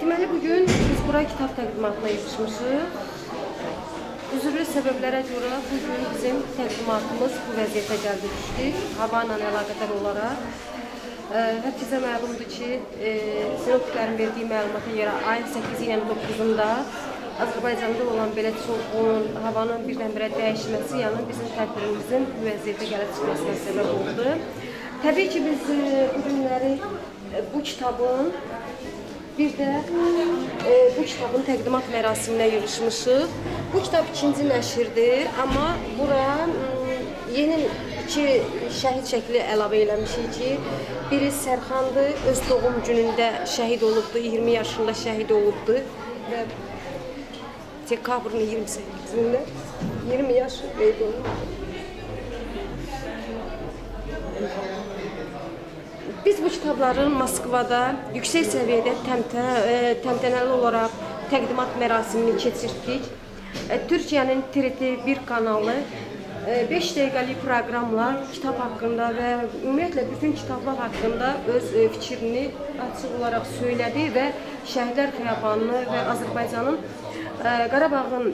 Deməli bu gün biz bura kitab təqdimatına yığışmışıq. Üzrlü səbəblərə görə bu gün bizim təqdimatımız bu vəziyyətə gəldi düşdü. Hava ilə əlaqədar olaraq. Ə, Hər kəsə məlumdur ki, e, sinoptiklərin verdiyi məlumata görə ayın 8-i ilə 9-unda Azərbaycanda olan belə soyuğun, havanın birdən-birə dəyişməsi, yəni bizim tədbirimizin bu vəziyyətə gəlib çıxmasına səbəb oldu. Təbii ki, biz e, bu günləri e, bu kitabın bir də e, bu kitabın təqdimat mərasiminə yığışmışıq. Bu kitab ikinci nəşrdir, amma bura yeni iki şəhid şəkli əlavə eləmişik ki, biri Sərxandır, öz doğum günündə şəhid olubdu, 20 yaşında şəhid olubdu və dekabrın 28-də 20 yaş qeyd olundu. Biz bu kitabları Moskvada yüksək səviyyədə təmtə, e, təntənəli olaraq təqdimat mərasimini keçirtdik. E, Türkiyənin TRT1 kanalı 5 dəqiqəlik proqramla kitab haqqında və ümumiyyətlə bütün kitablar haqqında öz e, fikrini açıq olaraq söylədi və Şəhidlər Xiyabanını və Azərbaycanın e, Qarabağın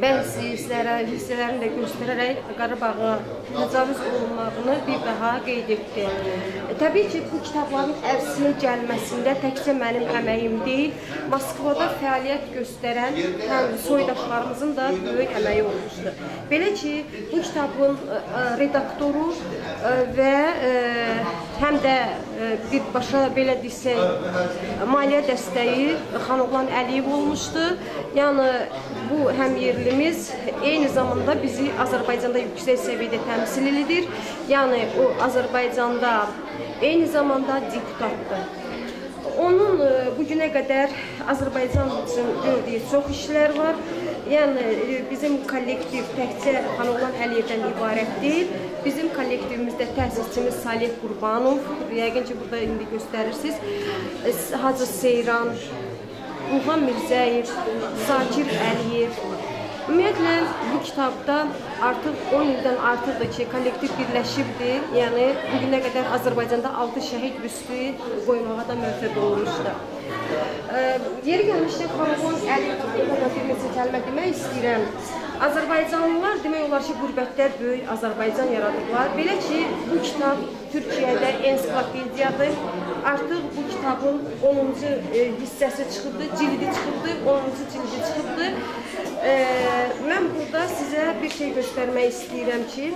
bəzi hisslərə, hissələrini də göstərərək Qarabağa təcavüz olunmağını bir daha qeyd etdi. E, təbii ki, bu kitabların ərsəyə gəlməsində təkcə mənim əməyim deyil, Moskvada fəaliyyət göstərən həm soydaşlarımızın da böyük əməyi olmuşdu. Belə ki, bu kitabın ə, redaktoru ə, və həm də birbaşa belə desək, maliyyə dəstəyi Xanoğlan Əliyev olmuşdu. Yəni bu həm yerlimiz eyni zamanda bizi Azərbaycanda yüksək səviyyədə təmsil edir. Yəni o Azərbaycanda eyni zamanda deputatdır. Onun e, bu günə qədər Azərbaycan üçün gördüyü çox işlər var. Yəni e, bizim kollektiv təkcə Xanoğlan Əliyevdən ibarət deyil. Bizim kollektivimizdə təsisçimiz Salih Qurbanov, yəqin ki, burada indi göstərirsiniz. E, Hacı Seyran, Ruhan Mirzəyev, Zakir Əliyev. Ümumiyyətlə bu kitabda artıq 10 ildən artıqdır ki, kollektiv birləşibdir. Yəni bu günə qədər Azərbaycanda 6 şəhid büstü qoymağa da müvəffəq olmuşdu. Ə, yeri gəlmişkən Xanıqon Əliyev haqqında bir neçə kəlmə demək istəyirəm. Azərbaycanlılar demək olar ki, qürbətdə böyük Azərbaycan yaradıblar. Belə ki, bu kitab Türkiyədə ensiklopediyadır. Artıq bu kitabın 10-cu e, hissəsi çıxıbdı, cildi çıxıbdı, 10-cu cildi çıxıbdı. E, mən burada sizə bir şey göstərmək istəyirəm ki,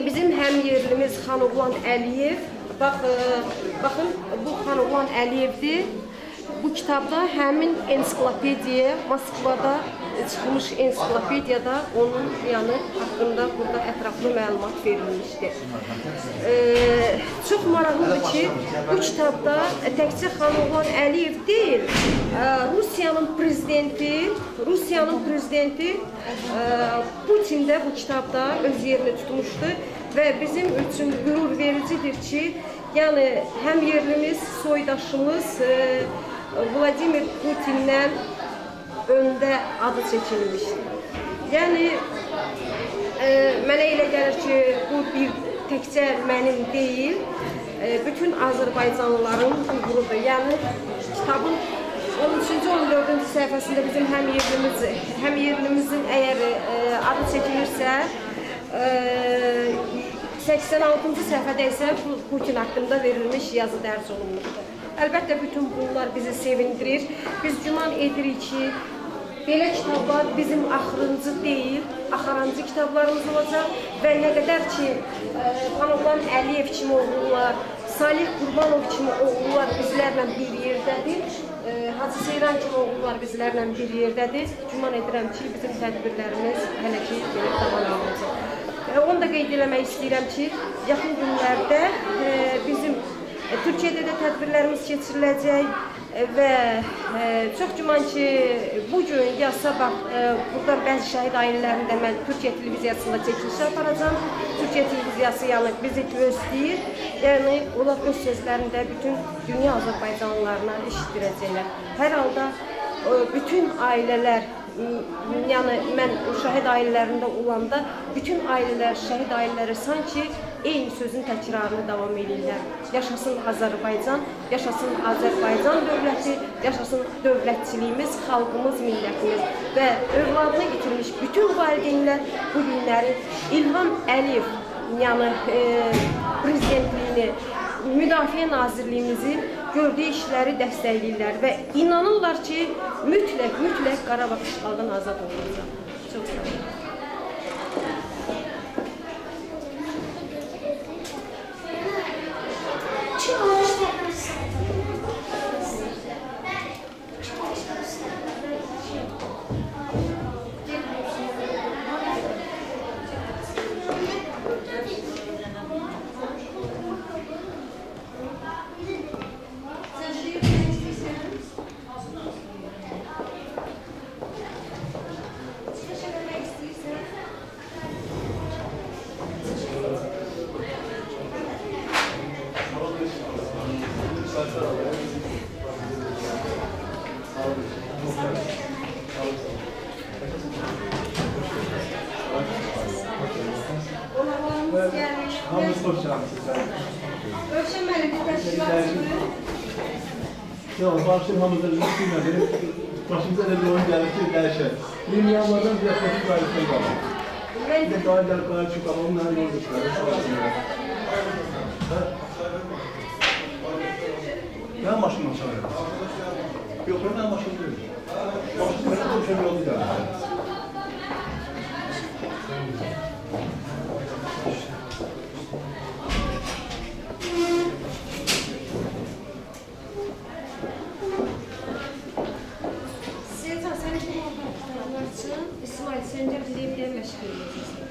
bizim həm yerlimiz Xanoğlan Əliyev, bax, e, baxın, bu Xanoğlan Əliyevdir. Bu kitabda həmin ensiklopediya Moskvada çıxmış ensiklopediyada onun yəni haqqında burada ətraflı məlumat verilmişdi. E, çox maraqlıdır ki, bu kitabda təkcə Xanoğlan Əliyev deyil, e, Rusiyanın prezidenti, Rusiyanın prezidenti e, Putin də bu kitabda öz yerini tutmuşdu və bizim üçün qürur vericidir ki, yəni həm yerlimiz, soydaşımız e, Vladimir Putindən öndə adı çəkilmişdi. Yəni e, mənə elə gəlir ki, bu bir təkcə mənim deyil, e, bütün Azərbaycanlıların uğurudur. Yəni kitabın 13-cü 14-cü səhifəsində bizim həm yerlimiz, həm yerlimizin əgər e, adı çəkilirsə, e, 86-cı səhifədə isə Putin haqqında verilmiş yazı dərc olunmuşdur. Əlbəttə bütün bunlar bizi sevindirir. Biz güman edirik ki, belə kitablar bizim axırıncı deyil, axırancı kitablarımız olacaq və nə qədər ki, Xanıqlan Əliyev kimi oğullar, Salih Qurbanov kimi oğullar bizlərlə bir yerdədir. Hacı Seyran kimi oğullar bizlərlə bir yerdədir. Güman edirəm ki, bizim tədbirlərimiz hələ ki davam edəcək. Onu da qeyd eləmək istəyirəm ki, yaxın günlərdə bizim Türkiyədə də tədbirlərimiz keçiriləcək və e, çox güman ki, bu gün ya sabah e, buradan bəzi şəhid ailələrində mən Türkiyə televiziyasında çəkiliş aparacağam. Türkiyə televiziyası yəni bizi gözləyir. Yəni onlar öz sözlərində bütün dünya Azərbaycanlılarına eşitdirəcəklər. Hər halda e, bütün ailələr yəni mən şəhid ailələrində olanda bütün ailələr, şəhid ailələri sanki eyni sözün təkrarını davam edirlər. Yaşasın Azərbaycan, yaşasın Azərbaycan dövləti, yaşasın dövlətçiliyimiz, xalqımız, millətimiz və övladını itirmiş bütün valideynlər bu günləri İlham Əliyev, yəni e, prezidentliyini, Müdafiə Nazirliyimizi gördüyü işləri dəstəkləyirlər və inanırlar ki, mütləq, mütləq Qarabağ işğaldan azad olunacaq. Çox sağ olun. Bir yaklaşık gayet var. Bir de daha gel kadar çok ama onlar yol gösterir. Ben maşınla çalıyorum. Yok ben maşın değil. Maşın benim de şöyle yoldu İsmail, səncə bizi bir məşğul edəcəksən.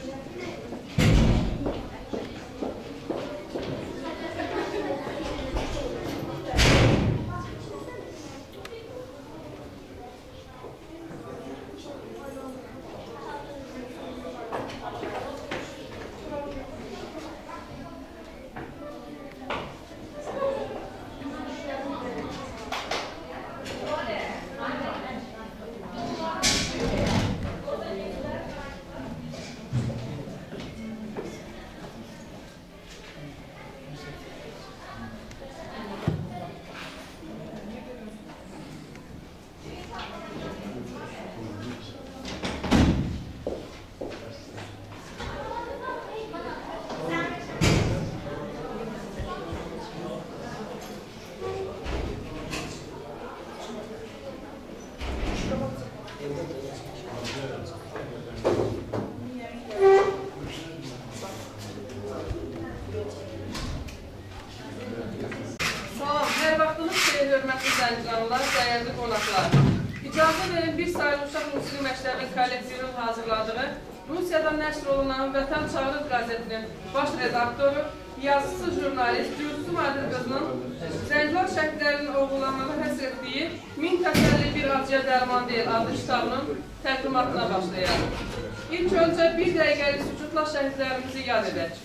Salam, hər vaxtınız xeyir, hörmətli zənciranlar, dəyərli qonaqlar. İcazə verin, bir sayılı uşaq musiqi məktəbinin kollektivinin hazırladığı Rusiyadan nəşr olunan Vətən Çağrı qəzetinin baş redaktoru, yazısı jurnalist Gülsüm Adil qızının Zənglar şəhidlərinin oğullanmağı həsr etdiyi Min təsəlli bir acıya dərman deyil adlı kitabının təqdimatına başlayaq. İlk öncə bir dəqiqəlik sükutla şəhidlərimizi yad edək.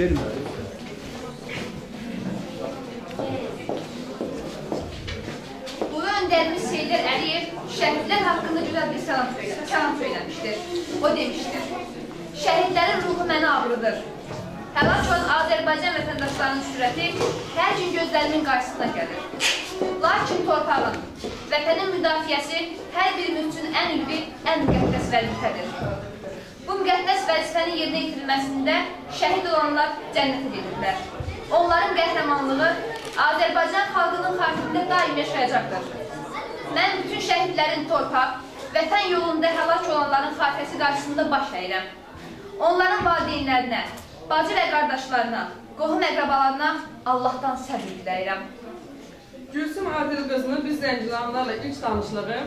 Gelin. Ulu önderimiz Seydər Əliyev şəhidlər haqqında gözəl bir salam, söylə, salam söyləmişdir. O demişdir, şəhidlərin ruhu mənə ağrıdır. Həlak olan Azərbaycan vətəndaşlarının sürəti hər gün gözlərimin qarşısına gəlir. Lakin torpağın, vətənin müdafiəsi hər birimiz üçün ən ülvi, ən müqəddəs vəzifədir. Vəzifənin yerinə yetirilməsində şəhid olanlar cənnətə gedirlər. Onların qəhrəmanlığı Azərbaycan xalqının xatirində daim yaşayacaqdır. Mən bütün şəhidlərin torpaq, vətən yolunda həlak olanların xatirəsi qarşısında baş əyirəm. Onların valideynlərinə, bacı və qardaşlarına, qohum əqrabalarına Allahdan səbir diləyirəm. Gülsüm Adil qızının biz zəncilanlarla ilk tanışlığı,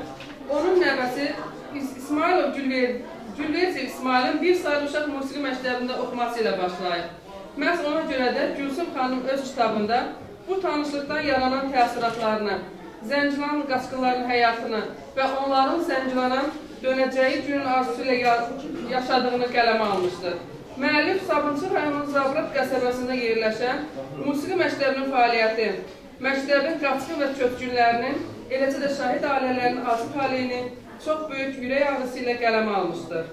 onun nəvəsi İs- İsmailov Gülver Gülverci İsmailin bir saylı uşaq musiqi məktəbində oxuması ilə başlayır. Məhz ona görə də Gülsüm xanım öz kitabında bu tanışlıqdan yaranan təsiratlarını, Zəncilan qaçqınların həyatını və onların Zəncilana dönəcəyi günün arzusu ilə ya- yaşadığını qələmə almışdır. Müəllif Sabunçu rayonunun Zabrat qəsəbəsində yerləşən musiqi məktəbinin fəaliyyəti, məktəbin qaçqın və kötkünlərinin, eləcə də şahid ailələrinin acı taleyini çox böyük ürək ağrısı ilə qələmə almışdır.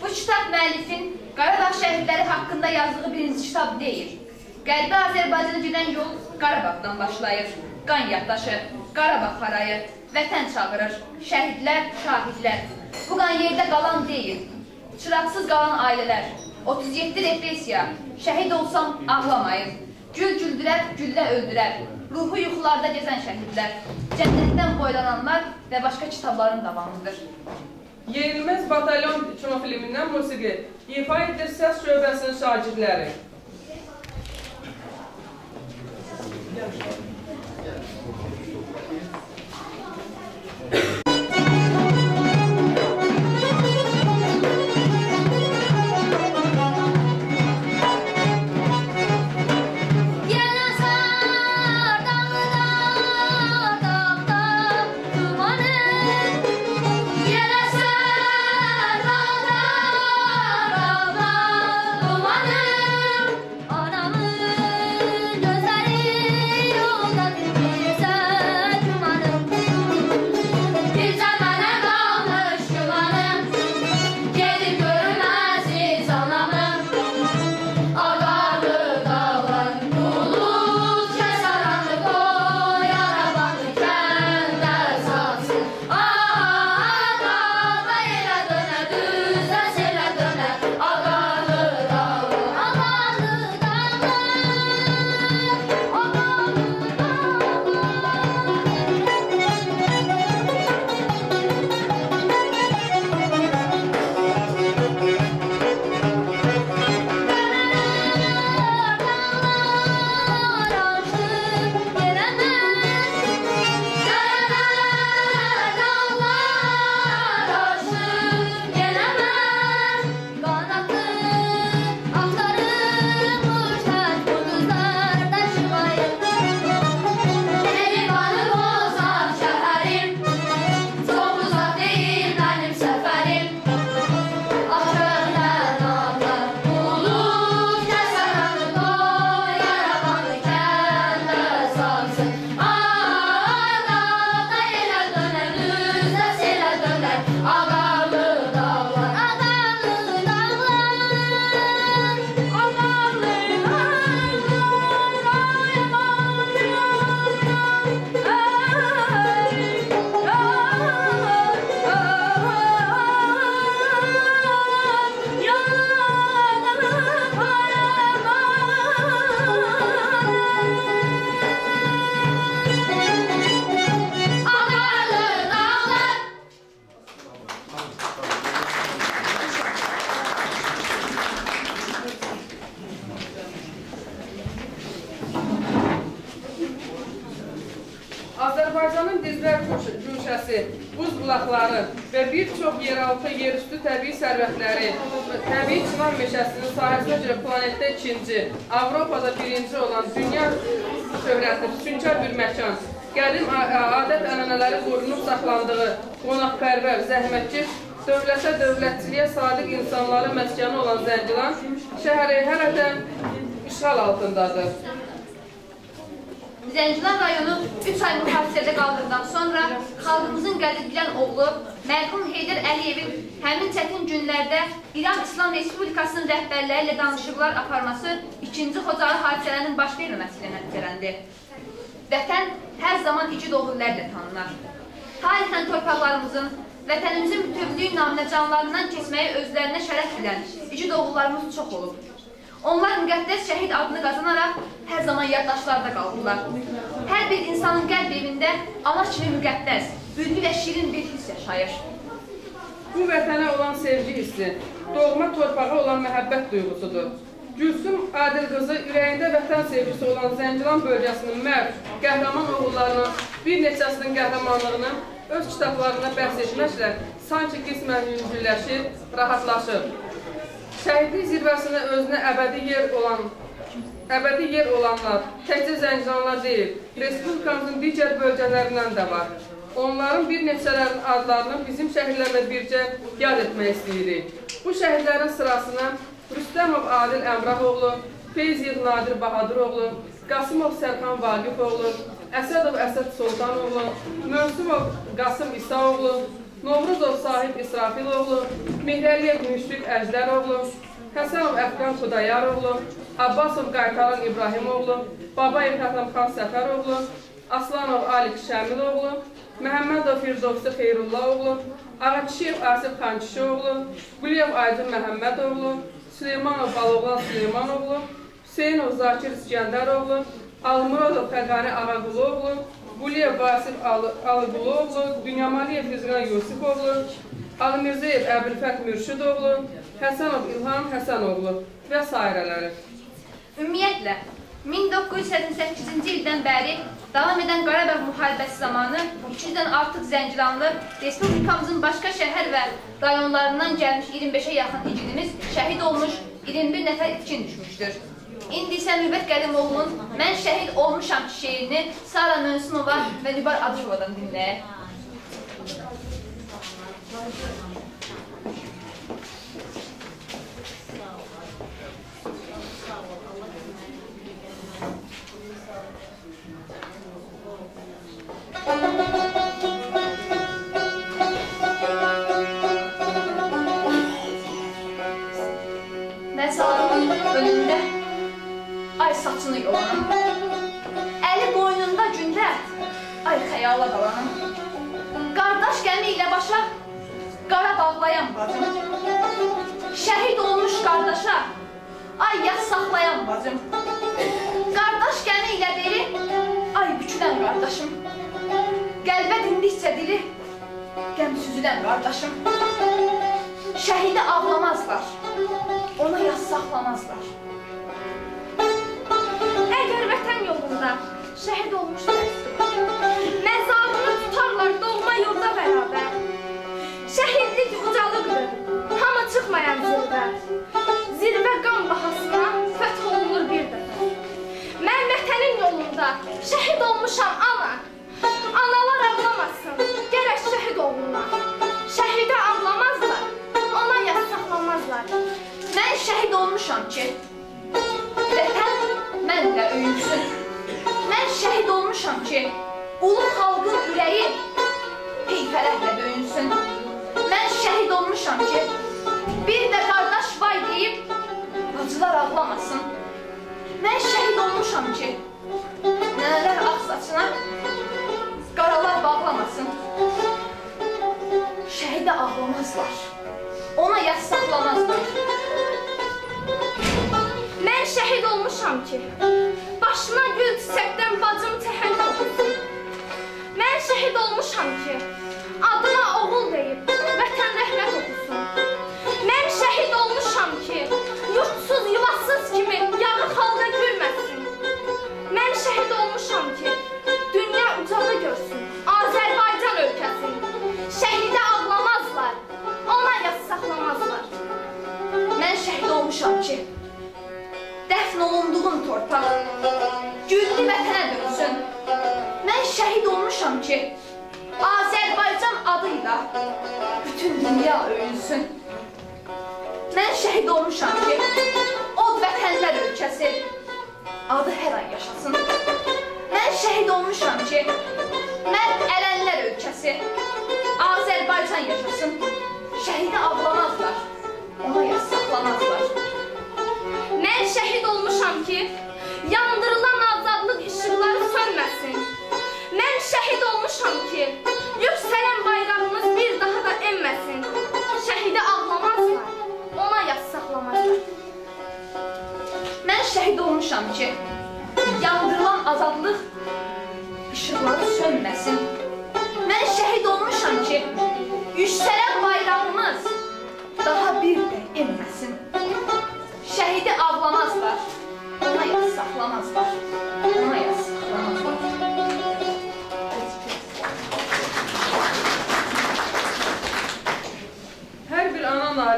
Bu kitab müəllifin Qarabağ şəhidləri haqqında yazdığı birinci kitab deyil. Qərbi Azərbaycana gedən yol Qarabağdan başlayır. Qan yaddaşı, Qarabağ harayı, vətən çağırır, şəhidlər, şahidlər. Bu qan yerdə qalan deyil. Çıraqsız qalan ailələr, 37 repressiya, şəhid olsam ağlamayın. Gül güldürər, güllə öldürər. Ruhu yuxularda gəzən şəhidlər, cənnətdən boylananlar və başqa kitabların davamıdır. Yenilməz Batalyon kinofilmindən musiqi, ifa edir səs şöbəsinin şagirdləri. Yanasar buz bulaqları və bir çox yeraltı, yerüstü təbii sərvətləri, təbii çınar meşəsinin sahəsinə görə planetdə ikinci, Avropada birinci olan dünya şöhrətli, sünkar bir məkan, qədim a- a- adət ənənələri qorunub saxlandığı, qonaqpərvər, zəhmətkeş dövlətə, dövlətçiliyə sadiq insanların məskəni olan Zəngilan şəhəri hərətən işğal altındadır. Zəngilan rayonu 3 ay mühafizədə qaldıqdan sonra xalqımızın qədir bilən oğlu mərhum Heydər Əliyevin həmin çətin günlərdə İran İslam Respublikasının rəhbərləri ilə danışıqlar aparması 2-ci Xocalı hadisələrinin baş verməməsi ilə nəticələndi. Vətən hər zaman igid oğullərlə tanınar. Tarixən torpaqlarımızın, vətənimizin bütövlüyü naminə canlarından keçməyi özlərinə şərəf bilən igid oğullarımız çox olub. Onlar müqəddəs şəhid adını qazanaraq hər zaman yaddaşlarda qaldılar. Hər bir insanın qəlb evində ana kimi müqəddəs, ülvi və şirin bir hiss yaşayır. Bu vətənə olan sevgi hissi, doğma torpağa olan məhəbbət duyğusudur. Gülsüm Adil qızı ürəyində vətən sevgisi olan Zəngilan bölgəsinin mərd, qəhrəman oğullarının bir neçəsinin qəhrəmanlığını öz kitablarında bəhs etməklə sanki qismən yüngülləşir, rahatlaşır. Şəhidlik zirvəsində özünə əbədi yer olan əbədi yer olanlar təkcə Zəngilanlar deyil, Respublikamızın digər bölgələrindən də var. Onların bir neçələrinin adlarını bizim şəhidlərlə bircə yad etmək istəyirik. Bu şəhidlərin sırasına Rüstəmov Adil Əmrahoğlu, Feyziyev Nadir Bahadıroğlu, Qasımov Sərxan Vaqifoğlu, Əsədov Əsəd Sultanoğlu, Mönsümov Qasım İsaoğlu, Novruzov Sahib İsrafiloğlu, Mihrəliyev Müşfiq Əjdəroğlu, Həsənov Əfqan Xudayaroğlu, Abbasov Qaytaran İbrahimoğlu, Babayev Hətamxan Səfəroğlu, Aslanov Alik Şəmiloğlu, Məhəmmədov Firdovsi Xeyrullaoğlu, Ağakişiyev Asif Xankişioğlu, Quliyev Aydın Məhəmmədoğlu, Süleymanov Baloğlan Süleymanoğlu, Hüseynov Zakir İskəndəroğlu, Almuradov Fəqani Ağaquloğlu, Quliyev Vasif Alıquloğlu, Dünyamaliyev Rizqan Yusifoğlu, Alimirzeyev Əbülfət Mürşidoğlu, Həsənov İlham Həsənoğlu və s. Ümumiyyətlə, 1988-ci ildən bəri davam edən Qarabağ müharibəsi zamanı 200-dən artıq Zəngilanlı Respublikamızın başqa şəhər və rayonlarından gəlmiş 25-ə yaxın igidimiz şəhid olmuş, 21 nəfər itkin düşmüşdür. İndi isə Nübət Qədimoğlu'nun Mən şəhid olmuşam şeirini Sara Mönsünova və Nübar Adışovadan dinləyək. Xəyala qalanam. Qardaş gəmi ilə başa, qara bağlayan bacım. Şəhid olmuş qardaşa, ay yas saxlayan bacım. Qardaş gəmi ilə beri, ay bükülən qardaşım. Qəlbə dindikcə dili, qəm süzülən qardaşım. Şəhidi ağlamazlar, ona yas saxlamazlar. Əgər vətən yolunda şəhid olmuşlar, məzarını tutarlar doğma yolda bərabər. Şəhidlik ucalıqdır, hamı çıxmayan zirvə. Zirvə qan bahasına fəth olunur bir dəfə. Mən vətənin yolunda şəhid olmuşam ana. Analar ağlamasın, gərək şəhid oğluna. Şəhidə ağlamazlar, ona yas saxlamazlar. Mən şəhid olmuşam ki, vətən mənlə öyünsün. Mən şəhid olmuşam ki, ulu xalqın ürəyi heyfərəhlə döyünsün. Mən şəhid olmuşam ki, bir də qardaş vay deyib, bacılar ağlamasın. Mən şəhid olmuşam ki, nənələr ağ saçına qaralar bağlamasın. Şəhidə ağlamazlar, ona yas saxlamazlar. Mən şəhid olmuşam ki, başına gül çiçəkdən bacım təhəng olsun. Mən şəhid olmuşam ki, adıma oğul deyib, vətən rəhmət okusun. Mən şəhid olmuşam ki, yurtsuz, yuvasız kimi yağı xalqa gülməsin. Mən şəhid olmuşam ki, dünya ucalı görsün, Azərbaycan ölkəsin. Şəhidə ağlamazlar, ona yas saxlamazlar. Mən şəhid olmuşam ki, dəfn olunduğum torpaq güllü vətənə dönsün. Olmuşam ki, Azərbaycan adıyla bütün dünya öyünsün. Mən şəhid olmuşam ki, od vətənlər ölkəsi adı hər an yaşasın. Mən şəhid olmuşam ki, mən ərənlər ölkəsi Azərbaycan yaşasın. Şəhidi avlamazlar, ona yas saxlamazlar. Mən şəhid olmuşam ki, yandırılan azadlıq işıqları sönməsin. Mən şəhid olmuşam ki, yüksələn bayrağımız bir daha da enməsin. Şəhidi ağlamazlar, ona yas saxlamazlar. Mən şəhid olmuşam ki, yandırılan azadlıq işıqları sönməsin. Mən şəhid olmuşam ki, yüksələn bayrağımız daha bir də enməsin. Şəhidi ağlamazlar, ona yas saxlamazlar. Ona yas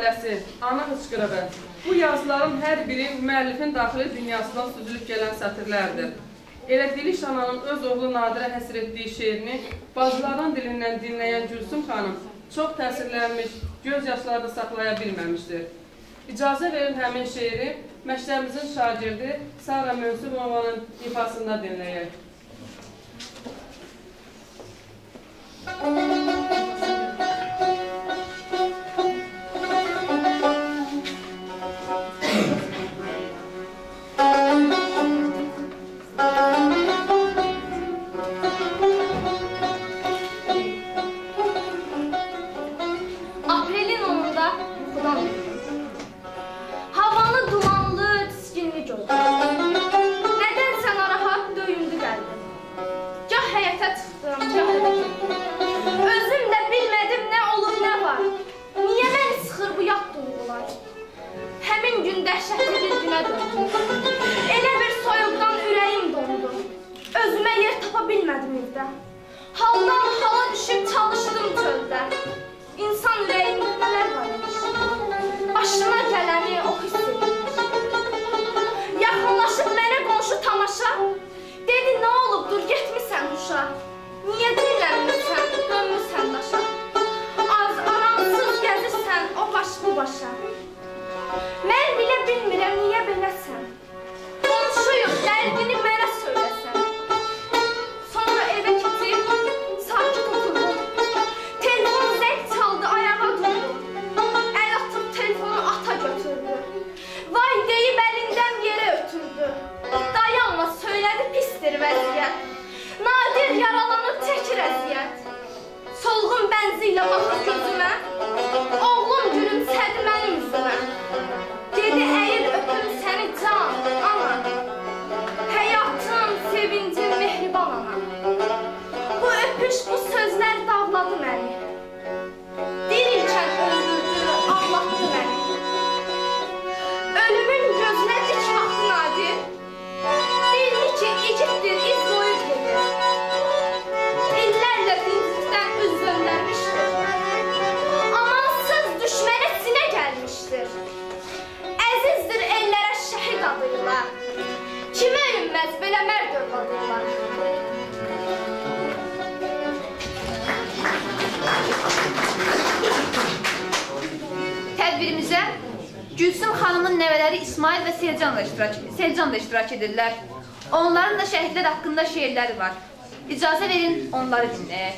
bir ana hıçqırığı. Bu yazıların hər biri müəllifin daxili dünyasından süzülüb gələn sətirlərdir. Elə Diliş ananın öz oğlu Nadirə həsr etdiyi şeirini bacılarının dilindən dinləyən Gülsüm xanım çox təsirlənmiş, göz yaşlarını saxlaya bilməmişdir. İcazə verin həmin şeiri məktəbimizin şagirdi Sara Mönsümovanın ifasında dinləyək. Aprelin Gülsüm xanımın nəvələri İsmail və Selcan da iştirak, Selcan da iştirak edirlər. Onların da şəhidlər haqqında şeirləri var. İcazə verin onları dinləyək.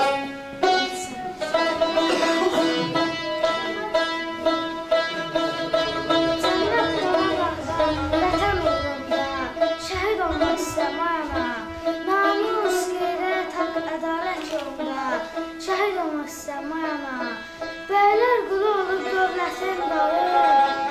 Vətən olub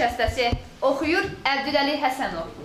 şikəstəsi oxuyur Əbdüləli Həsənov.